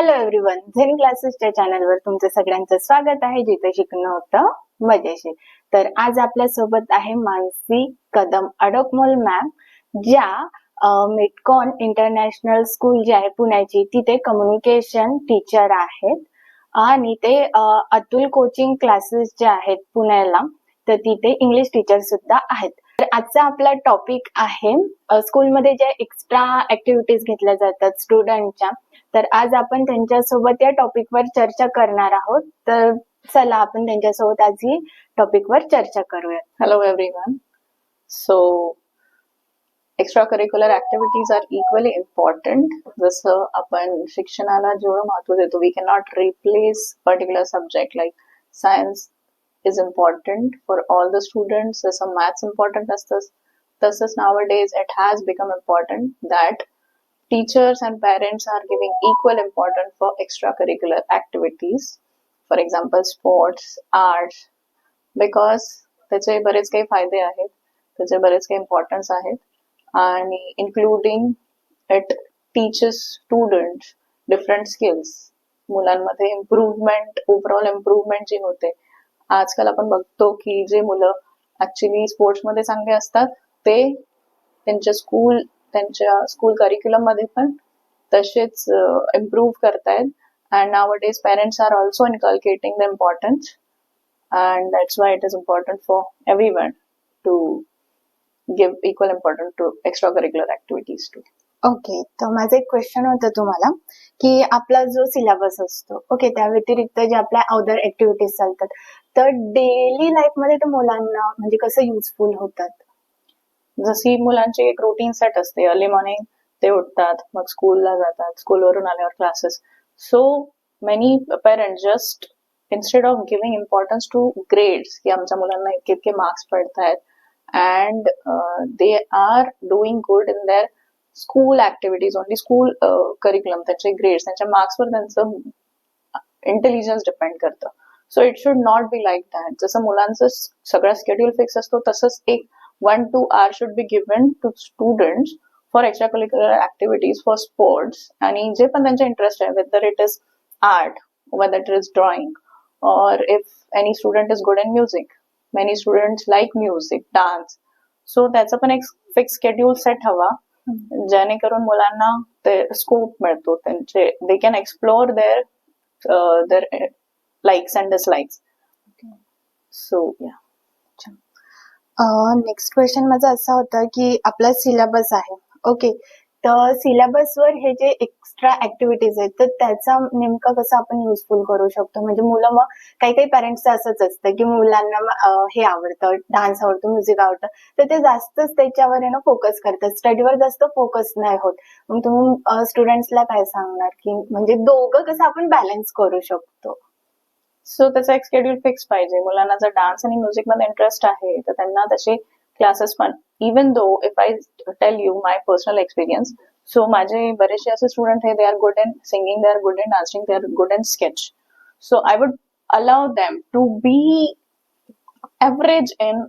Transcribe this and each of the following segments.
Hello everyone Zen क्लासेसच्या चॅनलवर तुमचं सगळ्यांचं स्वागत आहे जिथे शिकणं होतं मजेशीर. तर आज आपल्यासोबत आहे मानसी कदम अडकमोल मॅम ज्या मिटकॉन इंटरनॅशनल स्कूल जी आहे पुण्याची तिथे कम्युनिकेशन टीचर आहेत. आणि ते अतुल कोचिंग क्लासेस जे आहेत पुण्याला तर तिथे इंग्लिश टीचर सुद्धा आहेत. तर आजचा आपला टॉपिक आहे स्कूलमध्ये ज्या एक्स्ट्रा ऍक्टिव्हिटीज घेतल्या जातात स्टुडंटच्या तर आज आपण त्यांच्यासोबत या टॉपिकवर चर्चा करणार आहोत. तर चला आपण त्यांच्यासोबत आज ही टॉपिकवर चर्चा करूयात. Hello everyone so extra curricular activities are equally important जसं आपण शिक्षणाला जेवढं महत्त्व देतो we cannot replace particular subject like science is important for all the student जसं मॅथ्स इम्पॉर्टंट असतं तसंच now days it has become important that teachers and parents are giving equal importance for extracurricular activities. For example, sports, arts, because त्याचे बरेच काही फायदे आहेत त्याचे बरेच काही इम्पॉर्टन्स आहेत. आणि including it teachers student different skills मुलांमध्ये इम्प्रूव्हमेंट ओव्हरऑल इम्प्रूव्हमेंट जी होते. आजकाल आपण बघतो की जे मुलं ऍक्च्युली स्पोर्ट्समध्ये चांगले असतात ते त्यांच्या स्कूल त्यांच्या स्कूल करिक्युलममध्ये पण तसेच इम्प्रूव्ह करतायत. And now days parents are also inculcating the importance and that's why it is important for every one to give equal important to extra curricular activities too okay तर माझं एक question होतं तुम्हाला की आपला जो सिलेबस असतो ओके त्या व्यतिरिक्त जे आपल्या अदर ऍक्टिव्हिटीज चालतात तर डेली लाईफमध्ये ते मुलांना म्हणजे कसं युजफुल होतात? जशी मुलांची एक रुटीन सेट असते. अर्ली मॉर्निंग ते उठतात मग स्कूलला जातात स्कूलवरून आल्यावर classes so many parents just instead of giving importance to grades की आमच्या मुलांना इतके इतके marks पडतायत and they are doing good in their school activities only school curriculum त्यांचे ग्रेड्स त्यांच्या मार्क्सवर त्यांचं इंटेलिजन्स डिपेंड करतं. So it should not be like that जसं मुलांचं सगळा स्केड्यूल फिक्स असतो तसंच एक one two hour should be given to students for extra curricular activities for sports आणि जे पण त्यांचे इंटरेस्ट आहे whether it is art whether it is drawing or if any student is good in music. Many students like music dance. So त्याचं पण एक fix schedule set हवा जेणेकरून मुलांना ते स्कोप मिळतो. त्यांचे they can explore their their likes and dislikes so yeah next question माझा असा होता की आपला सिलेबस आहे. ओके तर सिलेबसवर हे जे एक्स्ट्रा ऍक्टिव्हिटीज आहेत तर त्याचा नेमका कसं आपण युजफुल करू शकतो? म्हणजे मुलं मग काही काही पॅरेंट्सचं असंच असतं की मुलांना हे आवडतं डान्स आवडतो म्युझिक आवडतं. तर ते जास्तच त्याच्यावर ना फोकस करतात. स्टडीवर जास्त फोकस नाही होत. मग तुम्ही स्टुडंट्सला काय सांगणार की म्हणजे दोघं कसं आपण बॅलन्स करू शकतो? सो त्याचा एक शेड्यूल फिक्स पाहिजे. मुलांना जर डान्स आणि म्युझिकमध्ये इंटरेस्ट आहे तर त्यांना तसे क्लासेस पण. Even though if I tell you my personal experience so माझे बरेचसे असे स्टुडंट आहे they are good in singing they are good in dancing they are good in sketch so I would allow them to be average in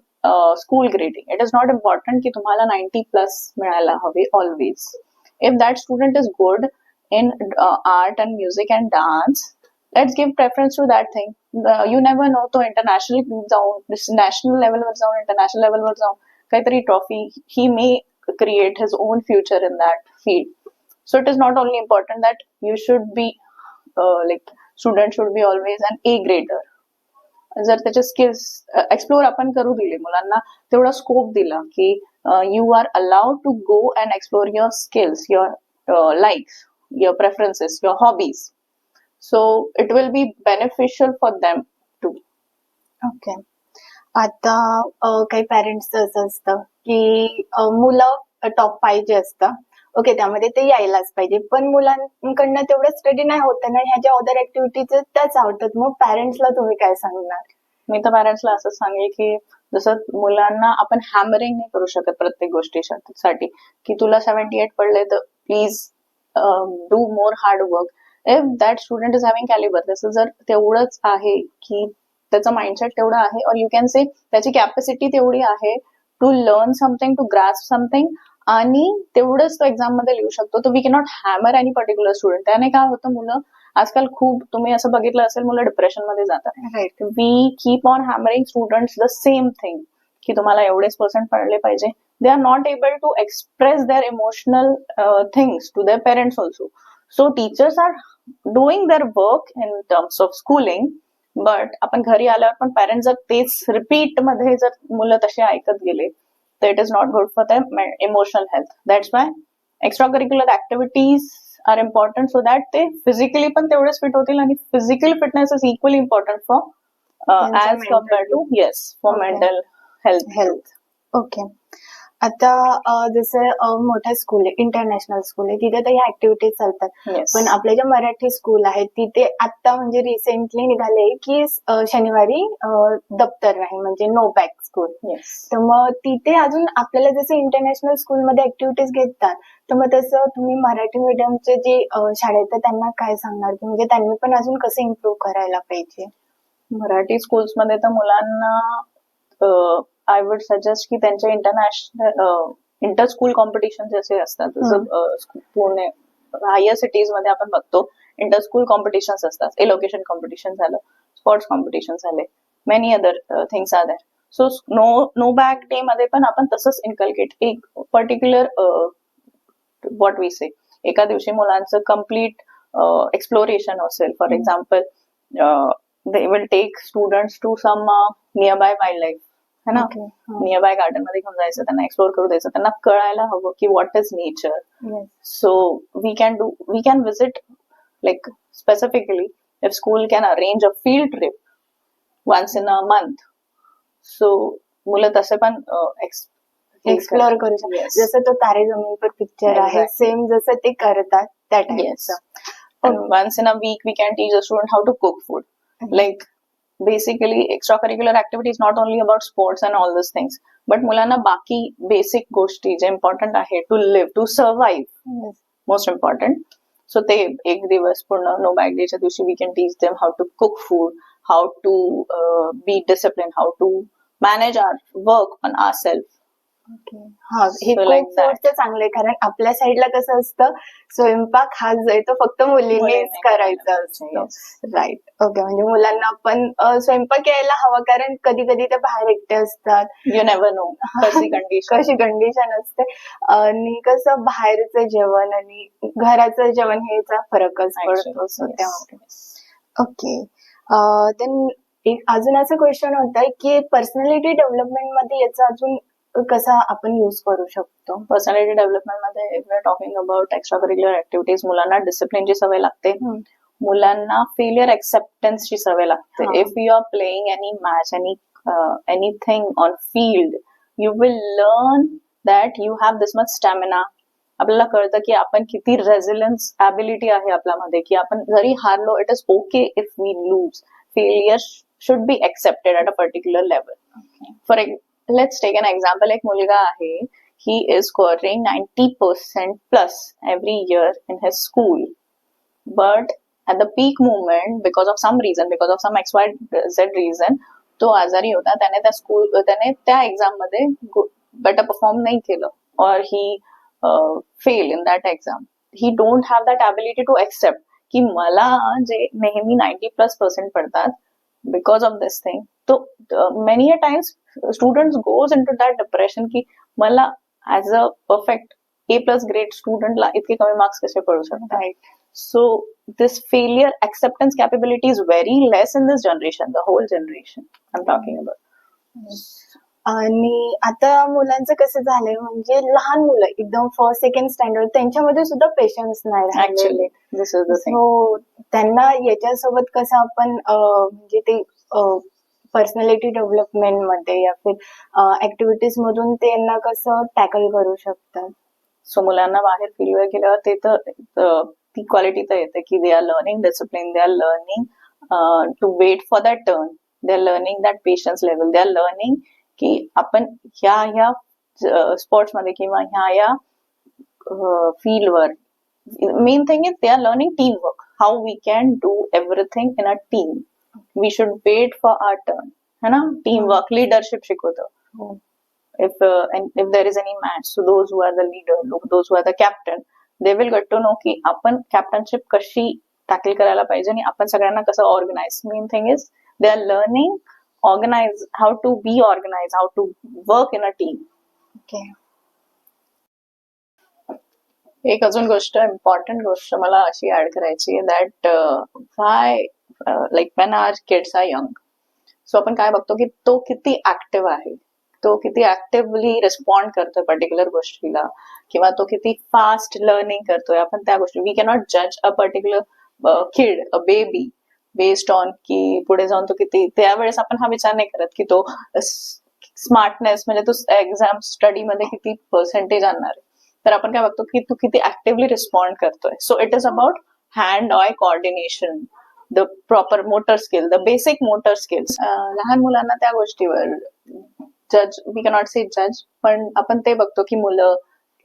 school grading it is not important की तुम्हाला ninety plus मिळायला हवे always if that student is good in uh, art and music and dance let's give preference to that thing Uh, you never know तो international जाऊन national लेवलवर जाऊन international लेवलवर जाऊन काहीतरी trophy he may create his own future in that field so it is not only important that you should be like student should be always an A grader जर त्याचे skills explore आपण करू दिले मुलांना तेवढा स्कोप दिला की you are allowed to go and explore your skills your likes your preferences your hobbies so it will be beneficial for them too okay आता काही पॅरेंट्सचं असं असतं की मुलं टॉप पाहिजे असतं ओके त्यामध्ये ते यायलाच पाहिजे. पण मुलांकडनं तेवढं स्टडी नाही होत ना ह्या ज्या अदर ऍक्टिव्हिटीज त्याच आवडतात. मग पॅरेंट्सला तुम्ही काय सांगणार? मी तर पॅरेंट्सला असं सांगेल की जसं मुलांना आपण हॅमरिंग नाही करू शकत प्रत्येक गोष्टीसाठी. की तुला सेव्हन्टी एट पडले तर please do more hard work if that student is having calibre त्याचं जर तेवढंच आहे की त्याचं माइंडसेट तेवढं आहे और यू कॅन से त्याची कॅपॅसिटी तेवढी आहे to learn something to grasp something आणि तेवढंच तो एक्झाममध्ये लिहू शकतो. तर we cannot hammer any particular student त्याने काय होतं मुलं आजकाल खूप तुम्ही असं बघितलं असेल मुलं डिप्रेशनमध्ये जातात. We keep on hammering students the same thing की तुम्हाला एवढेच पर्सेंट पडले पाहिजे. They are not able to express their emotional things to their parents also so teachers are doing their work in terms of schooling but आपण घरी आल्यावर पण parents जर तेच रिपीटमध्ये जर मुलं तसे ऐकत गेले तर it is not good for the emotional health that's why extra curricular activities are important so that ते फिजिकली पण तेवढेच फिट होतील आणि physical fitness is equally important for त्यांचं as mental compare to yes for Okay. Mental health health okay आता um, जसं अं, मोठ्या school आहे इंटरनॅशनल स्कूल आहे तिथे तर ह्या ऍक्टिव्हिटीज चालतात. पण आपल्या ज्या मराठी स्कूल आहेत तिथे आता म्हणजे रिसेंटली निघाले की अं, शनिवारी अं, दप्तर नाही म्हणजे नो बॅग स्कूल तर मग तिथे अजून आपल्याला जसे इंटरनॅशनल स्कूलमध्ये ऍक्टिव्हिटीज घेतात तर मग तसं तुम्ही मराठी मीडियमचे जे अं, शाळेत आहेत त्यांना काय सांगणार? की म्हणजे त्यांनी पण अजून कसं इम्प्रूव्ह करायला पाहिजे? मराठी स्कूल्समध्ये तर मुलांना आय वुड सजेस्ट की त्यांच्या इंटरनॅशनल इंटर स्कूल कॉम्पिटिशन जसे असतात. जसं पुणे हायर सिटीजमध्ये आपण बघतो इंटर स्कूल कॉम्पिटिशन असतात. एलोकेशन कॉम्पिटिशन झालं स्पोर्ट्स कॉम्पिटिशन झाले many other things are there so no no bag day मध्ये पण आपण तसंच इन्कल्केट एक पर्टिक्युलर व्हॉट वी से एका दिवशी मुलांचं कंप्लीट एक्सप्लोरेशन असेल. For example they will take students to some near by wild life है ना Okay. हा. नियर बाय गार्डनमध्ये घेऊन जायचं त्यांना एक्सप्लोर करू द्यायचं त्यांना कळायला हवं की what is nature Yes. So we can do we can visit like specifically if school can arrange a field trip once in a month. So मुलं तसे पण uh, ex- एक्सप्लोर करू शकतो Yes. जसं तो तारे जमीन पर पिक्चर आहे Exactly. सेम जसं ते करतात त्या Yes. टाईपचं And once in a week we can teach a student how to cook food. Mhm. Like basically extracurricular activity is not only about sports and all these things. But मुलांना बाकी basic गोष्टी जे important आहे to live to survive Yes. Most important so ते एक दिवस पूर्ण no bag डेच्या दिवशी we can teach them how to cook food how to be discipline how to manage our work on our self Okay. हा हे So like that. चांगलं आहे कारण आपल्या साईडला कसं असतं स्वयंपाक हा जो आहे तो फक्त मुलींनीच मुलींनी करायचा. असतो. राईट ओके म्हणजे मुलांना पण अं, स्वयंपाक यायला हवा कारण कधी कधी ते बाहेर एकटे असतात. यू नेव्हर नो कशी कंडिशन कशी कंडिशन असते. आणि कसं बाहेरचं जेवण आणि घराचं जेवण हे याचा फरकच पडतो त्यामुळे. ओके देन एक अजून असं क्वेश्चन होत आहे की पर्सनॅलिटी डेव्हलपमेंटमध्ये याचा अजून कसा आपण युज करू शकतो? Personality डेव्हलपमेंटमध्ये we are talking about extra curricular activities मुलांना डिसिप्लिनची सवय लागते. मुलांना फेलियर ची सवय लागते. If you are playing any match any anything on field you will learn that you have this much stamina आपल्याला कळतं की आपण किती रेझिलन्स ॲबिलिटी आहे आपल्यामध्ये की आपण जरी हारलो it is okay if we lose failure should be accepted at a particular level for let's take an example एक मुलगा आहे. He is scoring ninety percent plus every year in his school but at the peak movement because of some reason because of some X Y Z reason तो आजारी होता. त्याने त्या school त्याने त्या एक्झाममध्ये बेटर परफॉर्म नाही केलं. और he fail in that exam he don't have that ability to accept की मला जे नेहमी नाईन्टी प्लस पर्सेंट पडतात because of this thing. So uh, many a times students goes into that depression ki mala as a perfect a plus grade student la itke kami marks kaise pad sakta right. So this failure acceptance capability is very less in this generation the whole generation i'm talking hmm. about. Mm-hmm. आणि आता मुलांचं कसं झालंय म्हणजे लहान मुलं एकदम first second standard त्यांच्यामध्ये सुद्धा पेशन्स नाही राहिलेले. Thing. हो त्यांना याच्यासोबत कसं आपण म्हणजे ते पर्सनॅलिटी डेव्हलपमेंटमध्ये या फिर ऍक्टिव्हिटीज मधून त्यांना कसं टॅकल करू शकतात. सो मुलांना बाहेर फिल्डवर गेल्यावर ते तर ती क्वालिटी तर येते की they are learning discipline they are learning to wait for that turn they are learning that patience level they are learning की आपण ह्या ह्या स्पोर्ट्समध्ये किंवा ह्या या फील्डवर main thing is they are learning team work how we can do everything in a team we should wait for our turn है ना? टीम वर्क लिडरशिप शिकवतं. हो. If uh, and if there is any match so those who are the leader those who are the captain they will get to know की आपण captainship कशी tackle करायला पाहिजे आणि आपण सगळ्यांना कसं organise main thing is they are learning organise how to be organise how to work in a team okay एक अजून गोष्ट इम्पॉर्टंट गोष्ट मला अशी ऍड करायची that why like when are kids are young so आपण काय बघतो की तो किती ऍक्टिव्ह आहे. तो किती ऍक्टिव्हली रिस्पॉन्ड करतोय पर्टिक्युलर गोष्टीला किंवा तो किती फास्ट लर्निंग करतोय. आपण त्या गोष्टी वी कॅनॉट जज a particular kid a baby based on की पुढे जाऊन तो किती त्यावेळेस आपण हा विचार नाही करत की तो स्मार्टनेस म्हणजे तो एक्झाम स्टडी मध्ये किती पर्सेंटेज आणणार आहे. तर आपण काय बघतो की तू किती ऍक्टिव्हली रिस्पॉन्ड करतोय. So it is about hand eye coordination the proper motor skill the basic motor skills लहान मुलांना त्या गोष्टीवर जज वी कॅनॉट से जज पण आपण ते बघतो की मुलं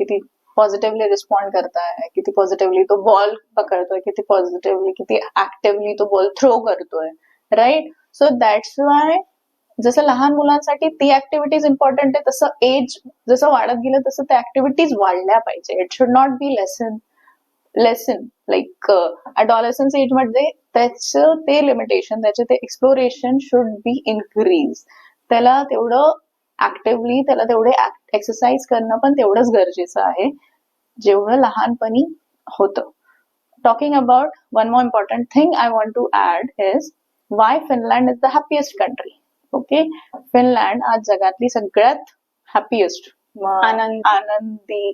किती पॉझिटिव्हली रिस्पॉन्ड करताय किती पॉझिटिव्हली तो बॉल पकडतोय किती पॉझिटिव्हली किती ऍक्टिव्हली तो बॉल थ्रो करतोय राईट सो दॅट्स वाय जसं लहान मुलांसाठी ती ऍक्टिव्हिटीज इम्पॉर्टंट आहे तसं एज जसं वाढत गेलं तसं त्या ऍक्टिव्हिटीज वाढल्या पाहिजे. It should not be lesson lesson like adolescence एजमध्ये त्याचं ते लिमिटेशन त्याचे ते एक्सप्लोरेशन शुड बी इन्क्रीज त्याला तेवढं ऍक्टिव्हली त्याला तेवढे एक्सरसाइज करणं पण तेवढंच गरजेचं आहे. जेवढं लहानपणी होतं. Talking about one more important thing I want to add is why Finland is the happiest country okay Finland आज जगातली सगळ्यात हॅपीएस्ट आनंदी. आनंदी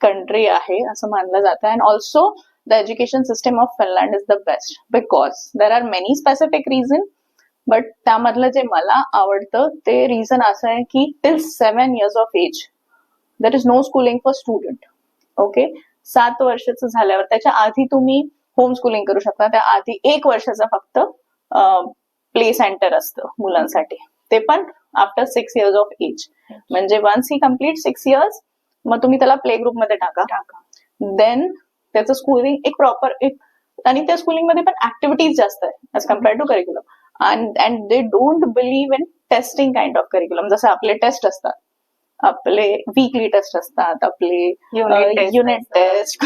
कंट्री आहे असं मानलं जातं. And also the education system of Finland is the best because there are many specific reason but त्यामधलं जे मला आवडतं ते रिझन असं आहे की till seven years of age there is no schooling for student okay सात वर्षाचं झाल्यावर त्याच्या आधी तुम्ही होम स्कूलिंग करू शकता. त्या आधी एक वर्षाचा फक्त प्ले सेंटर असतं मुलांसाठी. ते पण after six years of age म्हणजे once he complete six years मग तुम्ही त्याला प्ले ग्रुपमध्ये टाका. देन त्याचं स्कूलिंग एक प्रॉपर एक आणि त्या स्कूलिंगमध्ये पण ऍक्टिव्हिटीज जास्त आहे as compare to curriculum and and they don't believe in testing kind of curriculum जसे आपले टेस्ट असतात. आपले वीकली टेस्ट असतात आपले Unit test unit test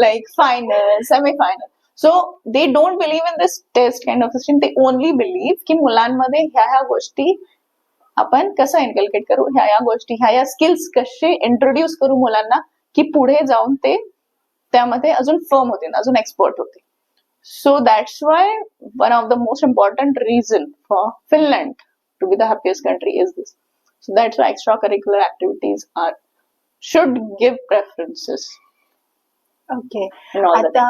like final semi final so they don't believe in this test kind of system they only believe की मुलांमध्ये ह्या ह्या गोष्टी आपण कसं इनकल्केट करू? ह्या ह्या गोष्टी ह्या ह्या स्किल्स कसे इंट्रोड्यूस करू मुलांना की पुढे जाऊन ते त्यामध्ये अजून फर्म होतील अजून एक्सपर्ट होतील? So that's why one of the most important reason for Finland to be the happiest country is this so that's why extra curricular activities are should give preferences okay in all the आता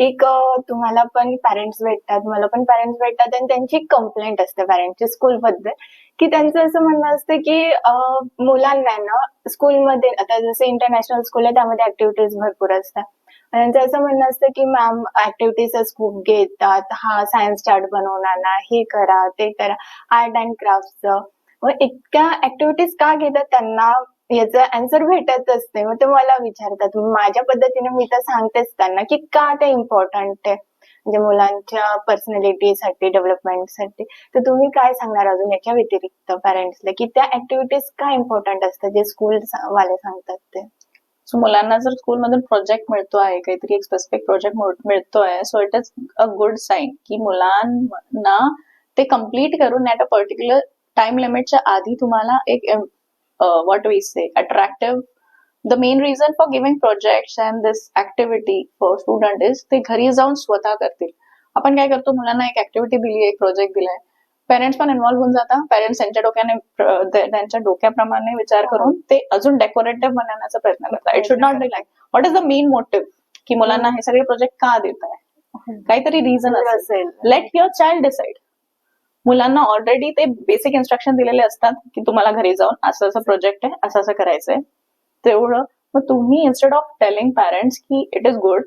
एक अ, तुम्हाला पण parents भेटतात मला पण parents भेटतात आणि त्यांची कंप्लेंट असते पॅरेंटची स्कूल बद्दल की त्यांचं असं म्हणणं असतं की अ, मुलांना ना स्कूलमध्ये आता जसं इंटरनॅशनल स्कूल आहे त्यामध्ये ऍक्टिव्हिटीज भरपूर असतात. आणि त्यांचं असं म्हणणं असतं की मॅम ऍक्टिव्हिटीज खूप घेतात. हा सायन्स चार्ट बनवणार ना हे करा ते करा. आर्ट अँड क्राफ्टचं मग इतक्या ऍक्टिव्हिटीज का घेतात त्यांना याचं आन्सर भेटतच नाही मग ते मला विचारतात. माझ्या पद्धतीने मी तर सांगतेच त्यांना की का ते इम्पॉर्टंट आहे? म्हणजे मुलांच्या पर्सनॅलिटीसाठी डेव्हलपमेंटसाठी तर तुम्ही काय सांगणार अजून याच्या व्यतिरिक्त पॅरेंट्सला की त्या ऍक्टिव्हिटीज का इम्पॉर्टंट असतात? जे स्कूल वाले सांगतात ते. सो मुलांना जर स्कूलमधून प्रोजेक्ट मिळतो आहे काहीतरी एक स्पेसिफिक प्रोजेक्ट मिळतोय so it is a good sign की मुलांना ते कंप्लीट करून ॲट अ पर्टिक्युलर टाइम लिमिटच्या आधी तुम्हाला एक what we say attractive the main reason for giving project and this activity for student is ते घरी जाऊन स्वतः करतील. आपण काय करतो मुलांना एक ऍक्टिव्हिटी दिली एक प्रोजेक्ट दिलाय. पेरेंट्स पण इन्व्हॉल्व्ह होऊन जातात पेरेंट्स त्यांच्या डोक्याने त्यांच्या डोक्याप्रमाणे विचार करून ते अजून डेकोरेटिव्ह बनवण्याचा प्रयत्न करतात. It should not be like what is the main motive की मुलांना हे सगळे प्रोजेक्ट का देत आहे? काहीतरी रिझन असेल. असेल. लेट युअर चाइल्ड डिसाइड मुलांना ऑलरेडी ते बेसिक इन्स्ट्रक्शन दिलेले असतात की तुम्हाला घरी जाऊन असं असं प्रोजेक्ट आहे असं असं करायचंय. तेवढं. मग तुम्ही इन्स्टेड ऑफ टेलिंग पॅरेंट्स की it is good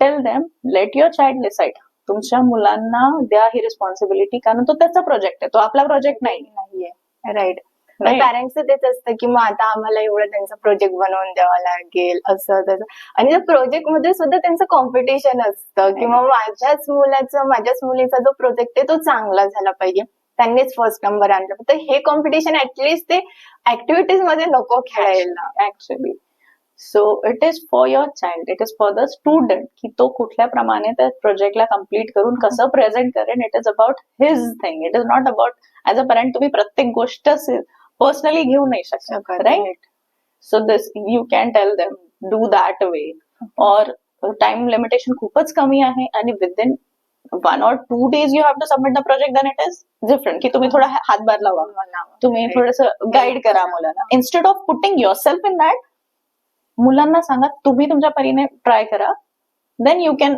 tell them let your child decide तुमच्या मुलांना द्या ही रिस्पॉन्सिबिलिटी कारण तो त्याचा प्रोजेक्ट आहे. तो आपला प्रोजेक्ट नाही. नाहीये. राईट. पॅरेंट्सचं तेच असतं की मग आता आम्हाला एवढं त्यांचा प्रोजेक्ट बनवून द्यावा लागेल असं तसं. आणि त्या प्रोजेक्टमध्ये सुद्धा त्यांचं कॉम्पिटिशन असतं. किंवा माझ्याच मुलाचं माझ्याच मुलीचा जो प्रोजेक्ट आहे तो चांगला झाला पाहिजे. त्यांनीच फर्स्ट नंबर आणला. तर हे कॉम्पिटिशन ऍटलिस्ट ते ऍक्टिव्हिटीजमध्ये नको खेळायला. Actually so it is for your child it is for the student की तो कुठल्या प्रमाणे त्या प्रोजेक्टला कंप्लीट करून कसं प्रेझेंट करेन it is about his thing it is not about as a parent तुम्ही प्रत्येक गोष्ट पर्सनली घेऊ नाही शकत right so this you can tell them do that way or time limitation खूपच कमी आहे आणि within one or two days you have to submit the project then it is different की तुम्ही थोडा हातभार लावा तुम्ही थोडस गाईड करा मुलांना instead of putting yourself in that मुलांना सांगा तुम्ही तुमच्या परीने ट्राय करा. Then you can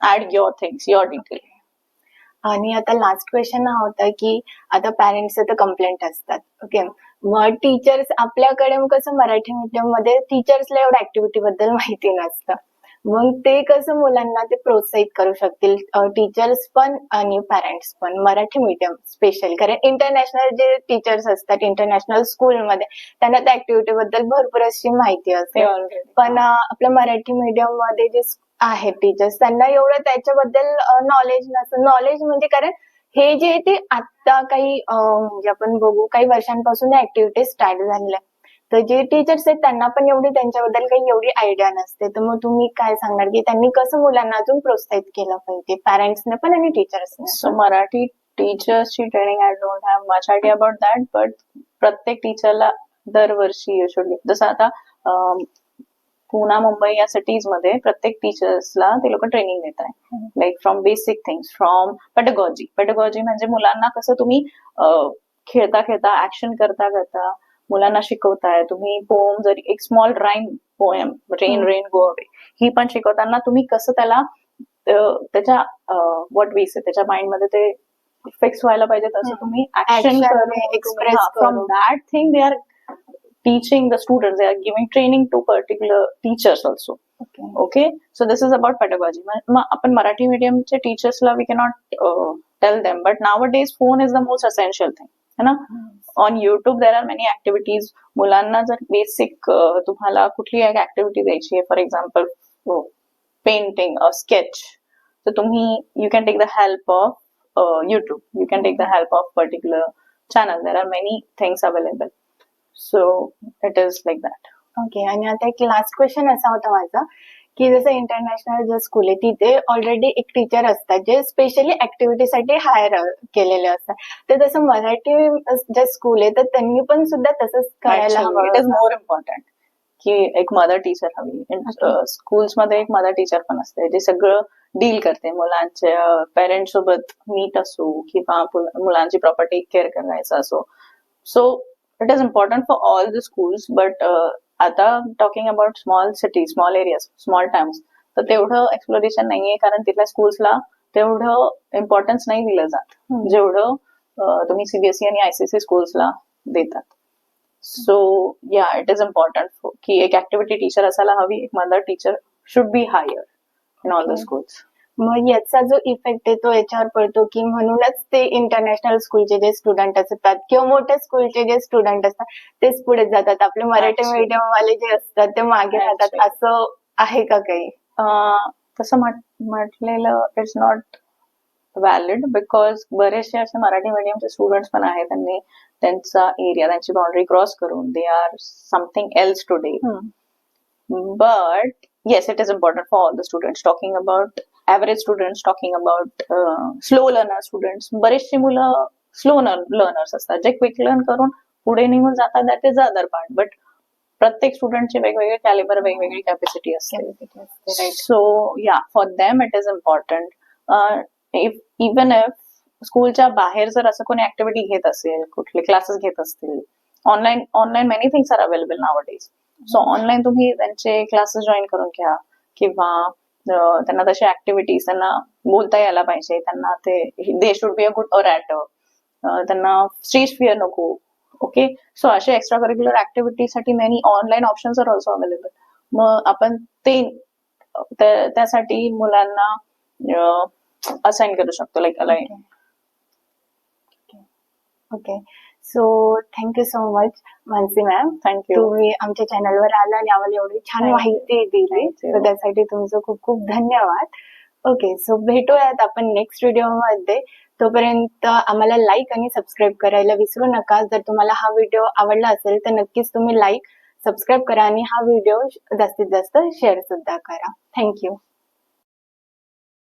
add your things your detail आणि आता लास्ट क्वेश्चन हा होता की आता पॅरेंट्स तर कंप्लेंट असतात. ओके मग टीचर्स आपल्याकडे मग कसं मराठी मीडियममध्ये टीचर्सला एवढ्या ऍक्टिव्हिटी बद्दल माहिती नसतं. मग ते कसं मुलांना ते प्रोत्साहित करू शकतील टीचर्स पण आणि पॅरेंट्स पण मराठी मीडियम स्पेशल कारण इंटरनॅशनल जे टीचर्स असतात इंटरनॅशनल स्कूलमध्ये त्यांना त्या ऍक्टिव्हिटी बद्दल भरपूर अशी माहिती असते. पण आपल्या मराठी मीडियममध्ये जे आहेत टीचर्स त्यांना एवढं त्याच्याबद्दल नॉलेज नसतं. नॉलेज म्हणजे कारण हे जे ते आता काही म्हणजे आपण बघू काही वर्षांपासून ऍक्टिव्हिटी स्टार्ट झालेल्या. तर जे टीचर्स आहेत त्यांना पण एवढी त्यांच्याबद्दल काही एवढी आयडिया नसते. तर मग तुम्ही काय सांगणार की त्यांनी कसं मुलांना अजून प्रोत्साहित केलं पाहिजे? पॅरेंट्सने पण आणि टीचर्सने so Marathi टीचर्सची training I don't have much idea about that but प्रत्येक टीचरला दरवर्षी युजली जसं आता पुणा मुंबई या सिटीजमध्ये प्रत्येक टीचर्सला ते लोक ट्रेनिंग देत आहे like from basic things from pedagogy pedagogy म्हणजे मुलांना कसं तुम्ही खेळता खेळता ऍक्शन करता करता मुलांना शिकवताय. तुम्ही पोम जरी एक small rhyme poem rain rain go away ही पण शिकवताना तुम्ही कसं त्याला त्याच्या वॉट वीस आहे त्याच्या माइंडमध्ये ते फिक्स व्हायला पाहिजे तसं तुम्ही action express from that thing they are teaching the student they are giving training to particular teachers also okay so this is about मग आपण मराठी मिडियमच्या टीचर्सला we cannot tell them but nowadays phone is the most essential thing है ना? On YouTube there are many activities मुलांना जर basic तुम्हाला कुठली एक ऍक्टिव्हिटी द्यायची आहे? फॉर एक्झाम्पल पेंटिंग स्केच तर तुम्ही you can take the help of YouTube you can take the help of particular channel there are many things available so it is like that okay आणि आता एक last question असा होता माझा. की जसं इंटरनॅशनल जे स्कूल आहे तिथे ऑलरेडी एक टीचर असतात जे स्पेशली ऍक्टिव्हिटीसाठी हायर केलेले असतात. तर जसं मराठी जे स्कूल आहे तर त्यांनी पण सुद्धा तसंच करायला हवं. इट इज मोर इम्पॉर्टंट की एक मदर टीचर हवी. स्कूल्समध्ये एक मदर टीचर पण असते जे सगळं डील करते. मुलांच्या पेरेंट सोबत मीट असो किंवा मुलांची प्रॉपर टेक केअर करायचं असो. So it is important for all the schools but आता talking about small city small areas small towns तर तेवढं एक्सप्लोरेशन नाहीये कारण तिथल्या स्कूल्सला तेवढं इम्पॉर्टन्स नाही दिलं जात. जेवढं तुम्ही सीबीएसई आणि आयसीसी स्कूल्सला देतात सो या इट इज इम्पॉर्टंट की एक ऍक्टिव्हिटी टीचर असायला हवी एक mother teacher should be hire in all the. Schools मग याचा जो इफेक्ट आहे तो याच्यावर पडतो की म्हणूनच ते इंटरनॅशनल स्कूलचे जे स्टुडंट असतात किंवा मोठ्या स्कूलचे जे स्टुडंट असतात तेच पुढे जातात. आपले मराठी. मीडियम वाले जे असतात ते मागे राहतात. असं आहे का काही? तसं म्हट- म्हटलेलं इट्स नॉट व्हॅलिड बिकॉज बरेचसे असे मराठी मीडियमचे स्टुडंट्स पण आहेत त्यांनी त्यांचा एरिया त्यांची बाउंड्री क्रॉस करून they are something else today but yes it is important for all the students talking about average students talking about slow learner students बरेचशी मुलं स्लो लर्नर्स असतात जे क्विक लर्न करून पुढे निघून जातात that is other part but प्रत्येक स्टुडंटचे वेगवेगळे कॅलिबर वेगवेगळी कॅपॅसिटी असते. सो या for them it is important if even if स्कूलच्या बाहेर जर असं कोणी ऍक्टिव्हिटी घेत असेल कुठले क्लासेस घेत असतील online online many things are available nowadays so online तुम्ही त्यांचे क्लासेस जॉईन करून घ्या. किंवा त्यांना तशा ऍक्टिव्हिटीज त्यांना बोलता यायला पाहिजे. त्यांना ते they should be a good orator त्यांना स्टेज फिअर नको. ओके सो असे extra curricular ऍक्टिव्हिटीसाठी many online options are also available मग आपण ते त्या- त्यासाठी मुलांना असाइन करू शकतो like align okay so thank you so much Mansi ma'am thank you तुम्ही आमच्या चॅनलवर आला आणि आम्हाला एवढी छान. माहिती दिली. तर त्यासाठी तुमचं खूप खूप धन्यवाद. ओके सो भेटूयात आपण नेक्स्ट व्हिडिओमध्ये तोपर्यंत आम्हाला लाईक आणि सबस्क्राईब करायला विसरू नका. जर तुम्हाला हा व्हिडिओ आवडला असेल तर नक्कीच तुम्ही लाईक सबस्क्राईब करा आणि हा व्हिडिओ जास्तीत जास्त शेअर सुद्धा करा. थँक्यू